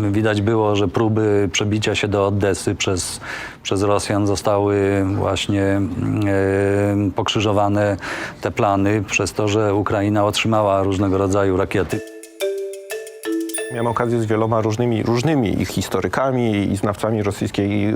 Widać było, że próby przebicia się do Odesy przez, przez Rosjan zostały właśnie e, pokrzyżowane te plany przez to, że Ukraina otrzymała różnego rodzaju rakiety. Miałem okazję z wieloma różnymi, różnymi ich historykami i znawcami rosyjskiej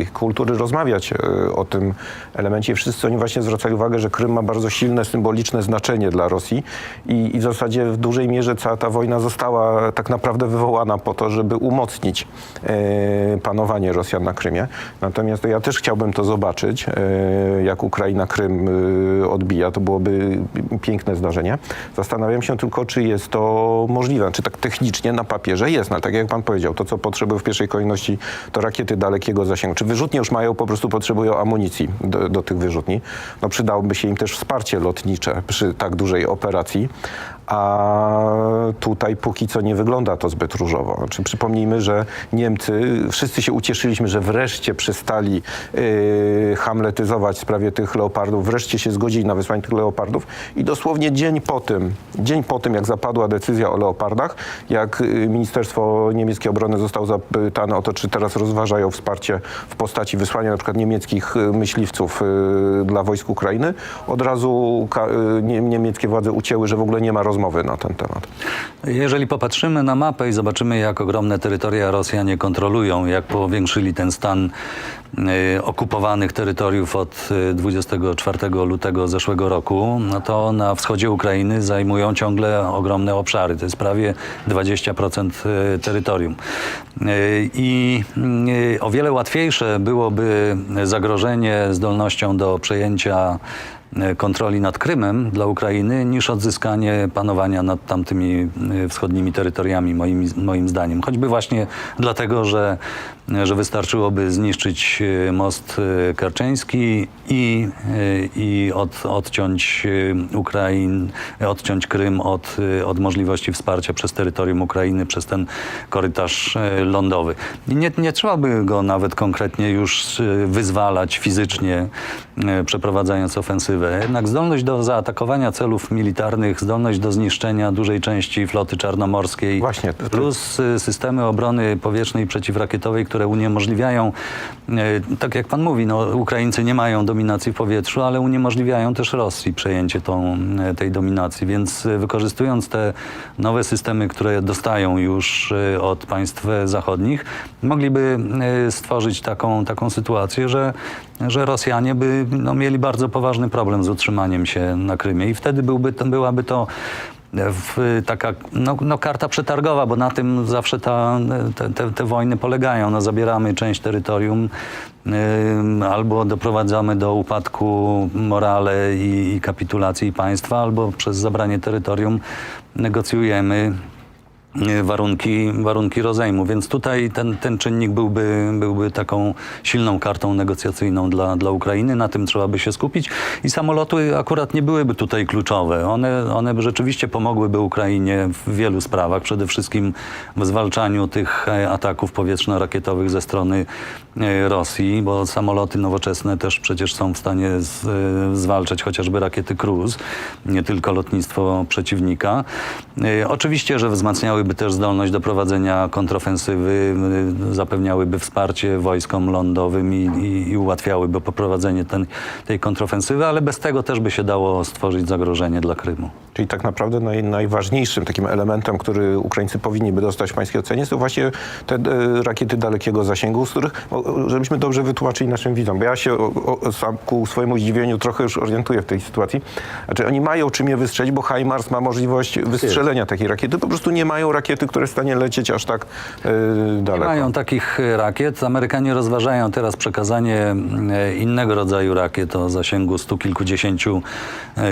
y, kultury rozmawiać y, o tym elemencie. Wszyscy oni właśnie zwracali uwagę, że Krym ma bardzo silne, symboliczne znaczenie dla Rosji i, i w zasadzie w dużej mierze cała ta wojna została tak naprawdę wywołana po to, żeby umocnić e, panowanie Rosjan na Krymie. Natomiast ja też chciałbym to zobaczyć, jak Ukraina Krym odbija. To byłoby piękne zdarzenie. Zastanawiam się tylko, czy jest to możliwe. Czy tak technicznie na papierze jest. No, tak jak pan powiedział, to co potrzebują w pierwszej kolejności to rakiety dalekiego zasięgu. Czy wyrzutnie już mają, po prostu potrzebują amunicji do, do tych wyrzutni. No przydałoby się im też wsparcie lotnicze przy tak dużej operacji. A tutaj póki co nie wygląda to zbyt różowo. Znaczy, przypomnijmy, że Niemcy, wszyscy się ucieszyliśmy, że wreszcie przestali yy, hamletyzować w sprawie tych leopardów, wreszcie się zgodzili na wysłanie tych leopardów i dosłownie dzień po tym, dzień po tym, jak zapadła decyzja o leopardach, jak yy, Ministerstwo Niemieckiej Obrony zostało zapytane o to, czy teraz rozważają wsparcie w postaci wysłania na przykład niemieckich yy, myśliwców yy, dla wojsk Ukrainy, od razu yy, nie, niemieckie władze ucięły, że w ogóle nie ma rozmowy na ten temat. Jeżeli popatrzymy na mapę i zobaczymy, jak ogromne terytoria Rosjanie kontrolują, jak powiększyli ten stan y, okupowanych terytoriów od y, 24 lutego zeszłego roku, no to na wschodzie Ukrainy zajmują ciągle ogromne obszary. To jest prawie 20% y, terytorium. Y, I y, o wiele łatwiejsze byłoby zagrożenie zdolnością do przejęcia kontroli nad Krymem dla Ukrainy niż odzyskanie panowania nad tamtymi e, wschodnimi terytoriami, moim, moim zdaniem. Choćby właśnie dlatego, że, że wystarczyłoby zniszczyć e, most e, kerczeński i, e, i od, odciąć e, Ukrain, odciąć Krym od, e, od możliwości wsparcia przez terytorium Ukrainy, przez ten korytarz e, lądowy. Nie, nie trzeba by go nawet konkretnie już e, wyzwalać fizycznie, e, przeprowadzając ofensywę. Jednak zdolność do zaatakowania celów militarnych, zdolność do zniszczenia dużej części floty czarnomorskiej, Właśnie, to- plus e, systemy obrony powietrznej i przeciwrakietowej, które uniemożliwiają, e, tak jak pan mówi, no, Ukraińcy nie mają dominacji w powietrzu, ale uniemożliwiają też Rosji przejęcie tą, e, tej dominacji, więc wykorzystując te nowe systemy, które dostają już od państw e, zachodnich, mogliby stworzyć taką, taką sytuację, że, że Rosjanie by no, mieli bardzo poważny problem z utrzymaniem się na Krymie i wtedy byłby, to, byłaby to w, taka no, no, karta przetargowa, bo na tym zawsze ta, te, te, te wojny polegają. No, zabieramy część terytorium albo doprowadzamy do upadku morale i, i kapitulacji państwa, albo przez zabranie terytorium negocjujemy warunki, warunki rozejmu. Więc tutaj ten, ten czynnik byłby, byłby taką silną kartą negocjacyjną dla, dla Ukrainy. Na tym trzeba by się skupić. I samoloty akurat nie byłyby tutaj kluczowe. One, one rzeczywiście pomogłyby Ukrainie w wielu sprawach. Przede wszystkim w zwalczaniu tych e, ataków powietrzno-rakietowych ze strony e, Rosji, bo samoloty nowoczesne też przecież są w stanie z, e, zwalczać chociażby rakiety Cruz, nie tylko lotnictwo przeciwnika. E, Oczywiście, że wzmacniałyby też zdolność do prowadzenia kontrofensywy, e, zapewniałyby wsparcie wojskom lądowym i, i, i ułatwiałyby poprowadzenie ten, tej kontrofensywy, ale bez tego też by się dało stworzyć zagrożenie dla Krymu. Czyli tak naprawdę naj, najważniejszym takim elementem, który Ukraińcy powinni by dostać w pańskiej ocenie, to właśnie te e, rakiety dalekiego zasięgu, z których, o, żebyśmy dobrze wytłumaczyli naszym widzom, bo ja się o, o, sam ku swojemu zdziwieniu trochę już orientuję w tej sytuacji. Znaczy oni mają czym je wystrzelić, bo HIMARS ma możliwość wystrzelenia takiej rakiety, po prostu nie mają rakiety, które w stanie lecieć aż tak e, Nie daleko. mają takich e, rakiet. Amerykanie rozważają teraz przekazanie e, innego rodzaju rakiet o zasięgu stu kilkudziesięciu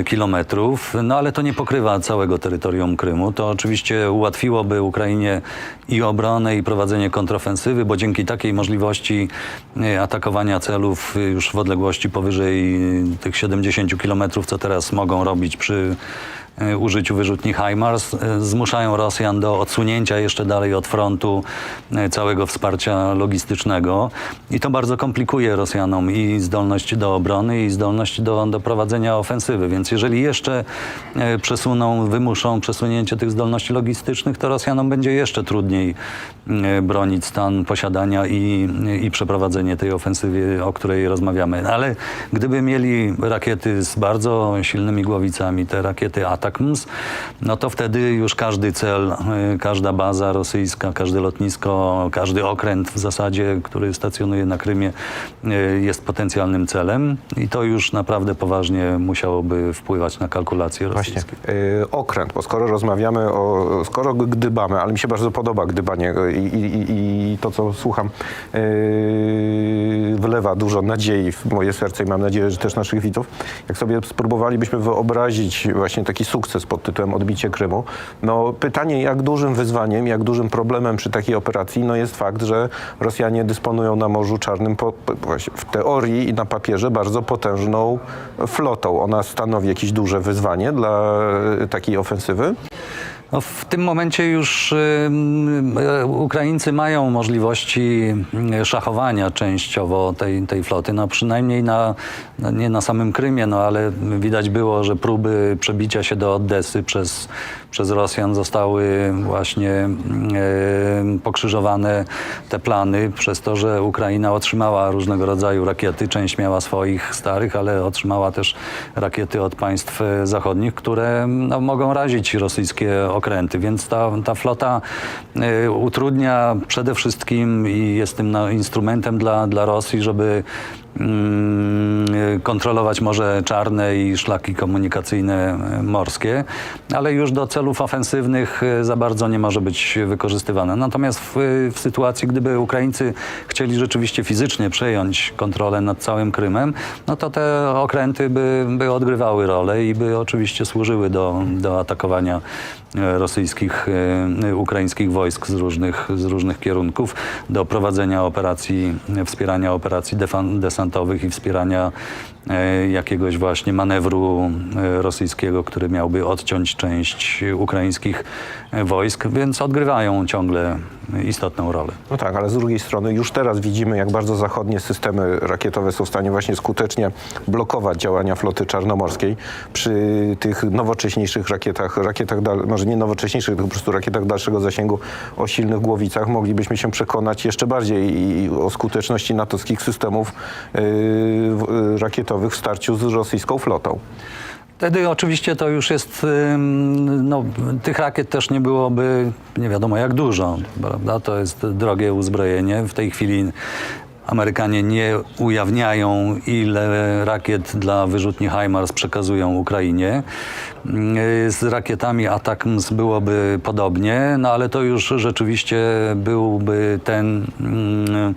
kilometrów, no ale to nie pokrywa całego terytorium Krymu. To oczywiście ułatwiłoby Ukrainie i obronę, i prowadzenie kontrofensywy, bo dzięki takiej możliwości atakowania celów już w odległości powyżej tych 70 kilometrów, co teraz mogą robić przy użyciu wyrzutni HIMARS, e, zmuszają Rosjan do odsunięcia jeszcze dalej od frontu e, całego wsparcia logistycznego i to bardzo komplikuje Rosjanom i zdolność do obrony i zdolność do, do prowadzenia ofensywy, więc jeżeli jeszcze e, przesuną, wymuszą przesunięcie tych zdolności logistycznych, to Rosjanom będzie jeszcze trudniej e, bronić stan posiadania i, i przeprowadzenie tej ofensywy, o której rozmawiamy. Ale gdyby mieli rakiety z bardzo silnymi głowicami, te rakiety ATACMS, no to wtedy już każdy cel, y, każda baza rosyjska, każde lotnisko, każdy okręt w zasadzie, który stacjonuje na Krymie, y, jest potencjalnym celem i to już naprawdę poważnie musiałoby wpływać na kalkulacje Właśnie. rosyjskie. Yy, okręt, bo skoro rozmawiamy o, skoro gdybamy, ale mi się bardzo podoba gdybanie i, i, i- i to, co słucham, yy, wlewa dużo nadziei w moje serce i mam nadzieję, że też naszych widzów. Jak sobie spróbowalibyśmy wyobrazić właśnie taki sukces pod tytułem odbicie Krymu, no pytanie, jak dużym wyzwaniem, jak dużym problemem przy takiej operacji, no jest fakt, że Rosjanie dysponują na Morzu Czarnym po, w teorii i na papierze bardzo potężną flotą. Ona stanowi jakieś duże wyzwanie dla e, takiej ofensywy. No, w tym momencie już e, Ukraińcy mają możliwości y, szachowania częściowo tej, tej floty, no przynajmniej na, no, nie na samym Krymie, no ale widać było, że próby przebicia się do Odesy przez, przez Rosjan zostały właśnie y, pokrzyżowane. Te plany przez to, że Ukraina otrzymała różnego rodzaju rakiety, część miała swoich starych, ale otrzymała też rakiety od państw e, zachodnich, które no, mogą razić rosyjskie okręty, więc ta, ta flota y, utrudnia przede wszystkim i jest tym no, instrumentem dla, dla Rosji, żeby kontrolować Morze Czarne i szlaki komunikacyjne y, morskie, ale już do celów ofensywnych y, za bardzo nie może być wykorzystywane. Natomiast w, w sytuacji, gdyby Ukraińcy chcieli rzeczywiście fizycznie przejąć kontrolę nad całym Krymem, no to te okręty by, by odgrywały rolę i by oczywiście służyły do, do atakowania e, rosyjskich, e, ukraińskich wojsk z różnych, z różnych kierunków, do prowadzenia operacji, e, wspierania operacji defan- i wspierania e, jakiegoś właśnie manewru e, rosyjskiego, który miałby odciąć część ukraińskich e, wojsk, więc odgrywają ciągle istotną rolę. No tak, ale z drugiej strony już teraz widzimy, jak bardzo zachodnie systemy rakietowe są w stanie właśnie skutecznie blokować działania floty czarnomorskiej przy tych nowocześniejszych rakietach, rakietach może nie nowocześniejszych, tylko po prostu rakietach dalszego zasięgu o silnych głowicach. Moglibyśmy się przekonać jeszcze bardziej i o skuteczności natowskich systemów rakietowych w starciu z rosyjską flotą. Wtedy oczywiście to już jest, no, tych rakiet też nie byłoby nie wiadomo jak dużo, prawda? To jest drogie uzbrojenie. W tej chwili Amerykanie nie ujawniają, ile rakiet dla wyrzutni HIMARS przekazują Ukrainie. Yy, Z rakietami ATACMS byłoby podobnie, no ale to już rzeczywiście byłby ten mm,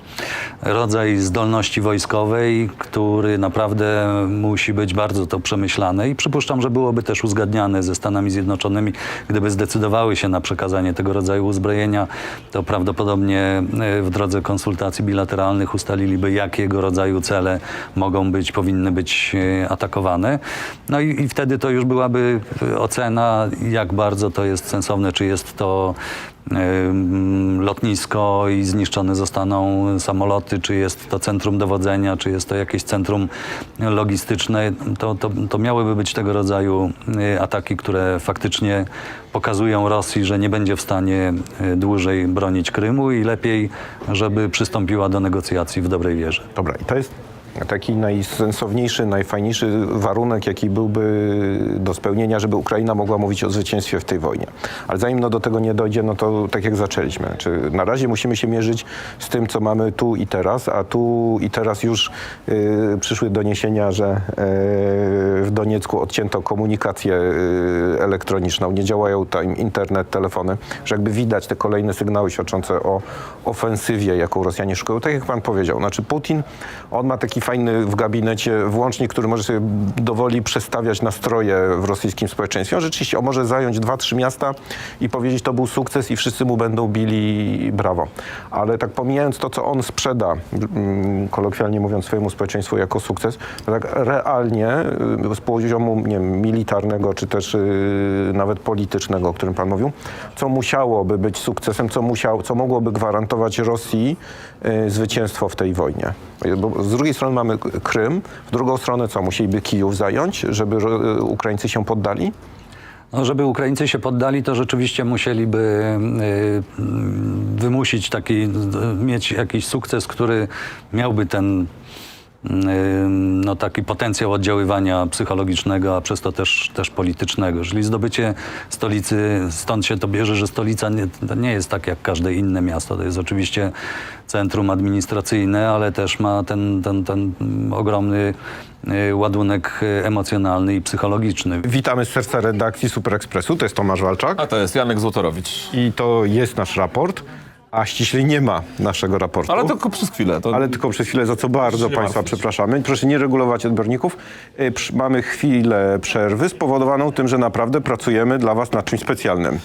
rodzaj zdolności wojskowej, który naprawdę musi być bardzo to przemyślany i przypuszczam, że byłoby też uzgadniane ze Stanami Zjednoczonymi, gdyby zdecydowały się na przekazanie tego rodzaju uzbrojenia, to prawdopodobnie e, w drodze konsultacji bilateralnych ustaliliby, jakiego rodzaju cele mogą być, powinny być e, atakowane. No i, i wtedy to już byłaby ocena, jak bardzo to jest sensowne, czy jest to lotnisko i zniszczone zostaną samoloty, czy jest to centrum dowodzenia, czy jest to jakieś centrum logistyczne, to, to, to miałyby być tego rodzaju y, ataki, które faktycznie pokazują Rosji, że nie będzie w stanie y, dłużej bronić Krymu i lepiej, żeby przystąpiła do negocjacji w dobrej wierze. Dobra, i to jest taki najsensowniejszy, najfajniejszy warunek, jaki byłby do spełnienia, żeby Ukraina mogła mówić o zwycięstwie w tej wojnie. Ale zanim no, do tego nie dojdzie, no to tak jak zaczęliśmy. Czy na razie musimy się mierzyć z tym, co mamy tu i teraz, a tu i teraz już y, przyszły doniesienia, że y, w Doniecku odcięto komunikację y, elektroniczną, nie działają tam internet, telefony, że jakby widać te kolejne sygnały świadczące o ofensywie, jaką Rosjanie szukają. Tak jak pan powiedział, znaczy Putin, on ma taki fajny w gabinecie włącznik, który może sobie dowoli przestawiać nastroje w rosyjskim społeczeństwie. On rzeczywiście on może zająć dwa, trzy miasta i powiedzieć, to był sukces i wszyscy mu będą bili brawo. Ale tak pomijając to, co on sprzeda, mm, kolokwialnie mówiąc, swojemu społeczeństwu jako sukces, tak realnie y, z poziomu nie wiem, militarnego, czy też y, nawet politycznego, o którym pan mówił, co musiałoby być sukcesem, co, musiał, co mogłoby gwarantować Rosji y, zwycięstwo w tej wojnie. Bo z drugiej strony mamy Krym, w drugą stronę co? Musieliby Kijów zająć, żeby y, Ukraińcy się poddali? No, żeby Ukraińcy się poddali, to rzeczywiście musieliby y, y, wymusić taki, mieć jakiś sukces, który miałby ten no, taki potencjał oddziaływania psychologicznego, a przez to też, też politycznego. Jeżeli zdobycie stolicy, stąd się to bierze, że stolica nie, nie jest tak jak każde inne miasto. To jest oczywiście centrum administracyjne, ale też ma ten, ten, ten ogromny y, ładunek y, emocjonalny i psychologiczny. Witamy z serca redakcji Super Expressu, to jest Tomasz Walczak. A to jest Janek Złotorowicz. I to jest nasz raport, a ściślej nie ma naszego raportu. Ale tylko przez chwilę. To Ale tylko przez chwilę, za co bardzo Państwa martwić. przepraszamy. Proszę nie regulować odbiorników. Y, Mamy chwilę przerwy spowodowaną tym, że naprawdę pracujemy dla Was nad czymś specjalnym.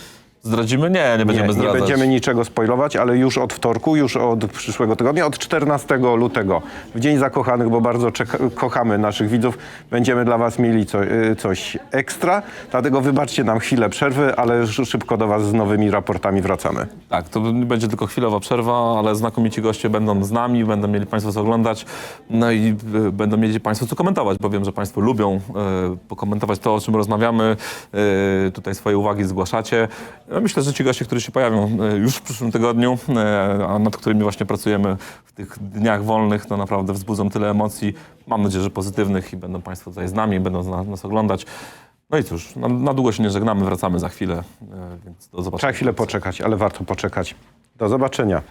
Zdradzimy? Nie, nie będziemy nie, zdradzać. nie będziemy niczego spoilować, ale już od wtorku, już od przyszłego tygodnia, od 14 lutego, w Dzień Zakochanych, bo bardzo kochamy naszych widzów, będziemy dla Was mieli co, y, coś ekstra. Dlatego wybaczcie nam chwilę przerwy, ale sz- szybko do Was z nowymi raportami wracamy. Tak, to będzie tylko chwilowa przerwa, ale znakomici goście będą z nami, będą mieli Państwo co oglądać, no i y, będą mieli Państwo co komentować, bo wiem, że Państwo lubią y, pokomentować to, o czym rozmawiamy, y, tutaj swoje uwagi zgłaszacie. Ja myślę, że ci goście, którzy się pojawią y, już w przyszłym tygodniu, y, a nad którymi właśnie pracujemy w tych dniach wolnych, to naprawdę wzbudzą tyle emocji, mam nadzieję, że pozytywnych i będą Państwo tutaj z nami, będą nas, oglądać. No i cóż, na, na długo się nie żegnamy, wracamy za chwilę, y, więc do zobaczenia. Trzeba chwilę poczekać, ale warto poczekać. Do zobaczenia.